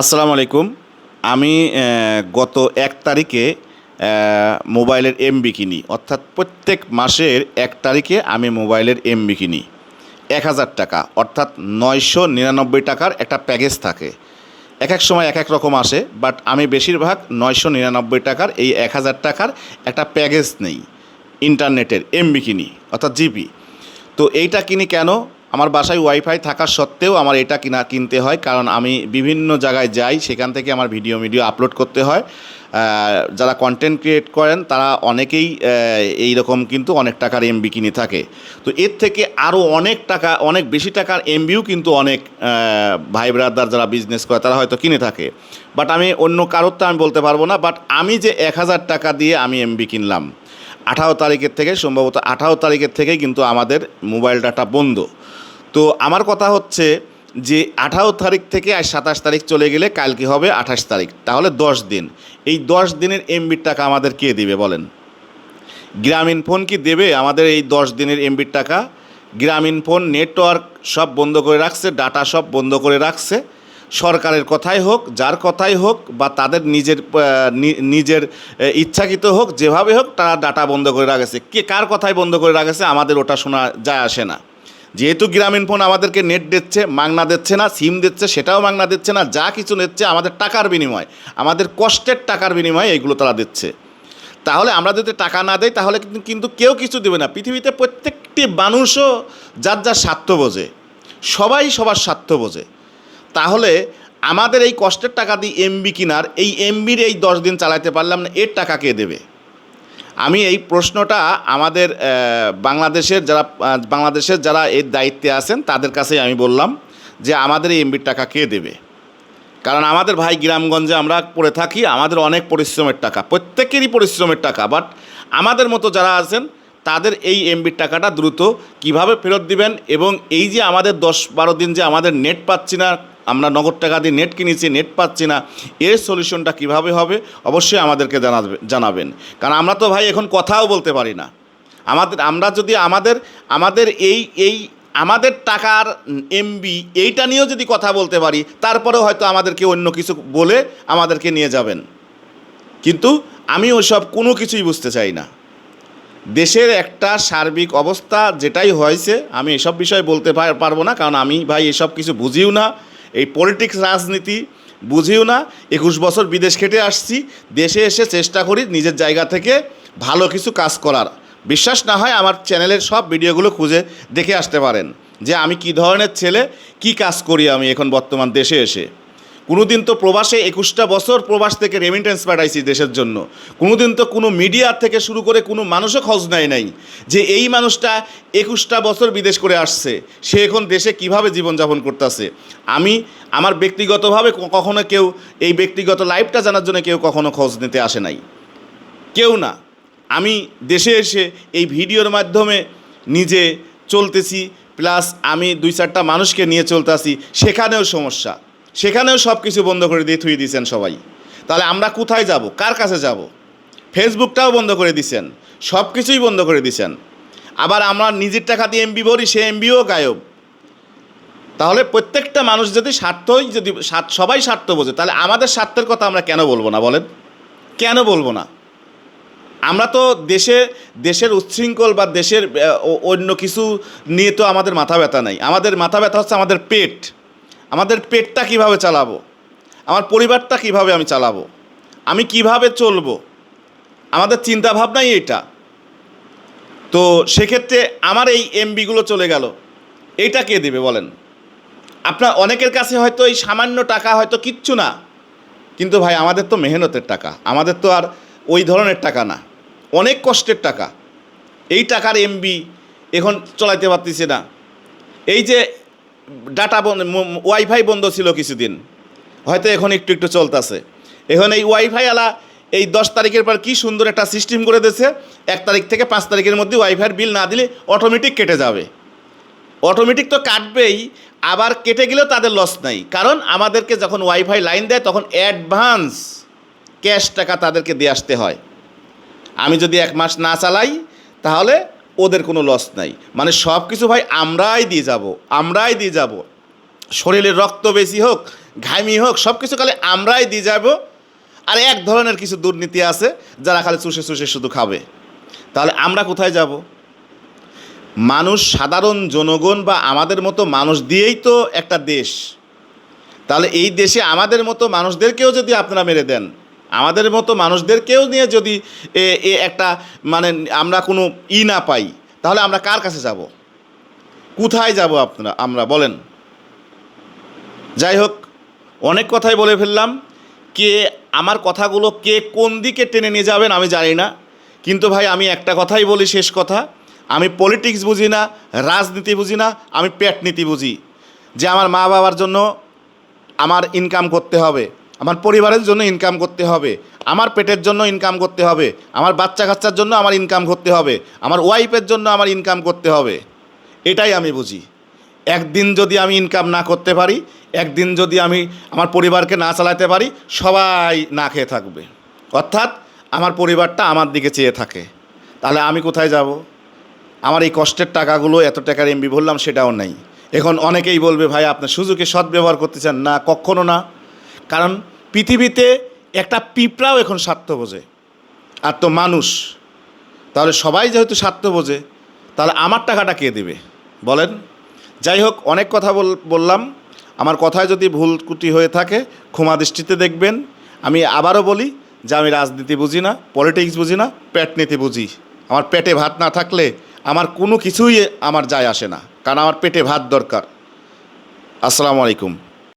আসসালামু আলাইকুম। আমি গত এক তারিখে মোবাইলের এমবি কিনি। অর্থাৎ প্রত্যেক মাসের এক তারিখে আমি মোবাইলের এমবি কিনি। এক হাজার টাকা, অর্থাৎ নয়শো নিরানব্বই টাকার একটা প্যাকেজ থাকে। এক এক সময় এক এক রকম আসে, বাট আমি বেশিরভাগ নয়শো নিরানব্বই টাকার এই এক হাজার টাকার একটা প্যাকেজ নেই। ইন্টারনেটের এমবি কিনি, অর্থাৎ জিবি তো এইটা কিনি কেন? আমার বাসায় ওয়াইফাই থাকা সত্ত্বেও আমার এটা কিনা কিনতে হয়, কারণ আমি বিভিন্ন জায়গায় যাই, সেখান থেকে আমার ভিডিও ভিডিও আপলোড করতে হয়। যারা কন্টেন্ট ক্রিয়েট করেন, তারা অনেকেই এই রকম কিন্তু অনেক টাকার এমবি কিনে থাকে। তো এর থেকে আরও অনেক টাকা, অনেক বেশি টাকার এমবিও কিন্তু অনেক ভাই ব্রাদার যারা বিজনেস করে, তারা হয়তো কিনে থাকে। বাট আমি অন্য কারোর তো আমি বলতে পারব না বাট আমি যে এক হাজার টাকা দিয়ে আমি এমবি কিনলাম, আঠারো তারিখের থেকে, সম্ভবত আঠারো তারিখের থেকেই কিন্তু আমাদের মোবাইল ডাটা বন্ধ। তো আমার কথা হচ্ছে যে আঠারো তারিখ থেকে আর সাতাশ তারিখ চলে গেলে কালকে হবে? আঠাশ তারিখ। তাহলে দশ দিন। এই দশ দিনের এমবির টাকা আমাদের কে দিবে বলেন? গ্রামীণ ফোন কি দেবে? আমাদের এই দশ দিনের এমবির টাকা। গ্রামীণ ফোন, নেটওয়ার্ক সব বন্ধ করে রাখছে, ডাটা সব বন্ধ করে রাখছে। সরকারের কথাই হোক, যার কথাই হোক, বা তাদের নিজের নিজের ইচ্ছাকৃত হোক, যেভাবে হোক, তারা ডাটা বন্ধ করে রাখেছে। কে, কার কথাই বন্ধ করে রাখেছে, আমাদের ওটা শোনা যায় আসে না। যেহেতু গ্রামীণ ফোন আমাদেরকে নেট দিচ্ছে, মাংনা দিচ্ছে না সিম দিচ্ছে, সেটাও মাংনা দিচ্ছে না, যা কিছু নিচ্ছে আমাদের টাকার বিনিময়, আমাদের কষ্টের টাকার বিনিময়ে এইগুলো তারা দিচ্ছে। তাহলে আমরা যদি টাকা না দেয় তাহলে কিন্তু কেউ কিছু দেবে না। পৃথিবীতে প্রত্যেকটি মানুষও যার যার স্বার্থ বোঝে, সবাই সবার স্বার্থ বোঝে। তাহলে আমাদের এই কষ্টের টাকা দিয়ে এমবি কিনার, এই এমবির এই দশ দিন চালাতে পারলাম না, এর টাকা কে দেবে? আমি এই প্রশ্নটা আমাদের বাংলাদেশের যারা বাংলাদেশের যারা এর দায়িত্বে আছেন, তাদের কাছেই আমি বললাম যে আমাদের এই এমবির টাকা কে দেবে? কারণ আমাদের ভাই গ্রামগঞ্জে আমরা পড়ে থাকি, আমাদের অনেক পরিশ্রমের টাকা, প্রত্যেকেরই পরিশ্রমের টাকা বাট আমাদের মতো যারা আছেন, তাদের এই এমবির টাকাটা দ্রুত কীভাবে ফেরত দিবেন এবং এই যে আমাদের দশ বারো দিন যে আমাদের নেট পাচ্ছি না আমরা নগদ টাকা দিয়ে নেট কিনেছি নেট পাচ্ছি না, এর সলিউশনটা কীভাবে হবে? অবশ্যই আমাদেরকে জানাবে, জানাবেন। কারণ আমরা তো ভাই এখন কথাও বলতে পারি না। আমাদের, আমরা যদি আমাদের আমাদের এই এই, আমাদের টাকার এমবি এইটা নিয়েও যদি কথা বলতে পারি, তারপরেও হয়তো আমাদেরকে অন্য কিছু বলে আমাদেরকে নিয়ে যাবেন। কিন্তু আমি ওসব কোনো কিছুই বুঝতে চাই না। দেশের একটা সার্বিক অবস্থা যেটাই হয়েছে, আমি এসব বিষয়ে বলতে পার- পারব না, কারণ আমি ভাই এসব কিছু বুঝিও না। এই পলিটিক্স রাজনীতি বুঝিও না। একুশ বছর বিদেশ খেটে আসছি, দেশে এসে চেষ্টা করি নিজের জায়গা থেকে ভালো কিছু কাজ করার। বিশ্বাস না হয় আমার চ্যানেলের সব ভিডিওগুলো খুঁজে দেখে আসতে পারেন যে আমি কি ধরনের ছেলে, কি কাজ করি আমি এখন বর্তমান দেশে এসে। কোনোদিন তো প্রবাসে একুশটা বছর প্রবাস থেকে রেমিটেন্স পাঠাইছি দেশের জন্য। কোনোদিন তো কোনো মিডিয়া থেকে শুরু করে কোনো মানুষও খোঁজ নেয় নাই যে এই মানুষটা একুশটা বছর বিদেশ করে আসছে, সে এখন দেশে কীভাবে জীবনযাপন করতেছে। আমি আমার ব্যক্তিগতভাবে কখনো কেউ এই ব্যক্তিগত লাইফটা জানার জন্য কেউ কখনো খোঁজ নিতে আসে নাই। কেউ না। আমি দেশে এসে এই ভিডিওর মাধ্যমে নিজে চলতেছি প্লাস আমি দুই চারটা মানুষকে নিয়ে চলতেছি সেখানেও সমস্যা। সেখানেও সব কিছু বন্ধ করে দিয়ে থুয়ে দিয়েছেন সবাই। তাহলে আমরা কোথায় যাব? কার কাছে যাব? ফেসবুকটাও বন্ধ করে দিছেন। সব কিছুই বন্ধ করে দিছেন। আবার আমরা নিজের টাকা দিয়ে এমবি ভরি সে এমবিও গায়ব। তাহলে প্রত্যেকটা মানুষ যদি স্বার্থই যদি সবাই স্বার্থ বোঝে, তাহলে আমাদের স্বার্থের কথা আমরা কেন বলব না বলেন? কেন বলব না? আমরা তো দেশে, দেশের উচ্ছৃঙ্খল বা দেশের অন্য কিছু নিয়ে তো আমাদের মাথা ব্যথা নাই। আমাদের মাথা ব্যথা হচ্ছে আমাদের পেট। আমাদের পেটটা কীভাবে চালাবো? আমার পরিবারটা কীভাবে আমি চালাবো? আমি কীভাবে চলবো? আমাদের চিন্তা ভাবনাই এটা তো সেক্ষেত্রে আমার এই এমবিগুলো চলে গেল। এইটা কে দেবে বলেন? আপনার অনেকের কাছে হয়তো এই সামান্য টাকা হয়তো কিচ্ছু না। কিন্তু ভাই, আমাদের তো মেহনতের টাকা। আমাদের তো আর ওই ধরনের টাকা না। অনেক কষ্টের টাকা। এই টাকার এমবি এখন চলাইতে পারতেছে না। এই যে ডাটা বন্ধ ওয়াইফাই বন্ধ ছিল কিছুদিন। হয়তো এখন একটু একটু চলতেছে। এখন এই ওয়াইফাই আলা এই দশ তারিখের পর কি সুন্দর একটা সিস্টেম করে দিয়েছে, এক তারিখ থেকে পাঁচ তারিখের মধ্যে ওয়াইফাইয়ের বিল না দিলে অটোমেটিক কেটে যাবে। অটোমেটিক তো কাটবেই, আবার কেটে গেলেও তাদের লস নাই। কারণ আমাদেরকে যখন ওয়াইফাই লাইন দেয়, তখন অ্যাডভান্স ক্যাশ টাকা তাদেরকে দিয়ে আসতে হয়। আমি যদি এক মাস না চালাই, তাহলে ওদের কোনো লস নাই। মানে সব কিছু ভাই আমরাই দিয়ে যাব, আমরাই দিয়ে যাব। শরীরে রক্ত বেশি হোক ঘাইমি হোক সব কিছু খালি আমরাই দিয়ে যাব। আর এক ধরনের কিছু দুর্নীতি আছে, যারা খালি চুষে চুষে শুধু খাবে। তাহলে আমরা কোথায় যাব? মানুষ সাধারণ জনগণ বা আমাদের মতো মানুষ দিয়েই তো একটা দেশ। তাহলে এই দেশে আমাদের মতো মানুষদেরকেও যদি আপনারা মেরে দেন আমাদের মতো মানুষদেরকেও নিয়ে যদি এ একটা মানে আমরা কোনো ই না পাই, তাহলে আমরা কার কাছে যাব? কোথায় যাব আপনারা, আমরা, বলেন। যাই হোক অনেক কথাই বলে ফেললাম। কে, আমার কথাগুলো কে কোন দিকে টেনে নিয়ে যাবেন আমি জানি না। কিন্তু ভাই, আমি একটা কথাই বলি শেষ কথা। আমি পলিটিক্স বুঝি না, রাজনীতি বুঝি না, আমি পেট নীতি বুঝি। যে আমার মা বাবার জন্য আমার ইনকাম করতে হবে। আমার পরিবারের জন্য ইনকাম করতে হবে, আমার পেটের জন্য ইনকাম করতে হবে, আমার বাচ্চা কাচ্চার জন্য আমার ইনকাম করতে হবে, আমার ওয়াইফের জন্য আমার ইনকাম করতে হবে। এটাই আমি বুঝি। একদিন যদি আমি ইনকাম না করতে পারি, একদিন যদি আমি আমার পরিবারকে না চালাতে পারি, সবাই না খেয়ে থাকবে। অর্থাৎ আমার পরিবারটা আমার দিকে চেয়ে থাকে। তাহলে আমি কোথায় যাব? আমার এই কষ্টের টাকাগুলো এত টাকার এমবি বললাম সেটাও নেই। এখন অনেকেই বলবে, ভাই আপনার সুযোগে সদ্ব্যবহার করতে চান না, কখনো না। কারণ পৃথিবীতে একটা পিঁপড়াও এখন স্বার্থ বোঝে। আর তো মানুষ, তাহলে সবাই যেহেতু স্বার্থ বোঝে, তাহলে আমার টাকাটা কে দেবে? বলেন। যাই হোক, অনেক কথা বল- বললাম। আমার কথায় যদি ভুল ত্রুটি হয়ে থাকে, ক্ষমা দৃষ্টিতে দেখবেন। আমি আবারও বলি, যে আমি রাজনীতি বুঝি না, পলিটিক্স বুঝি না পেট নীতি বুঝি। আমার পেটে ভাত না থাকলে আমার কোনো কিছুই আমার যায় আসে না, কারণ আমার পেটে ভাত দরকার। আসসালামু আলাইকুম।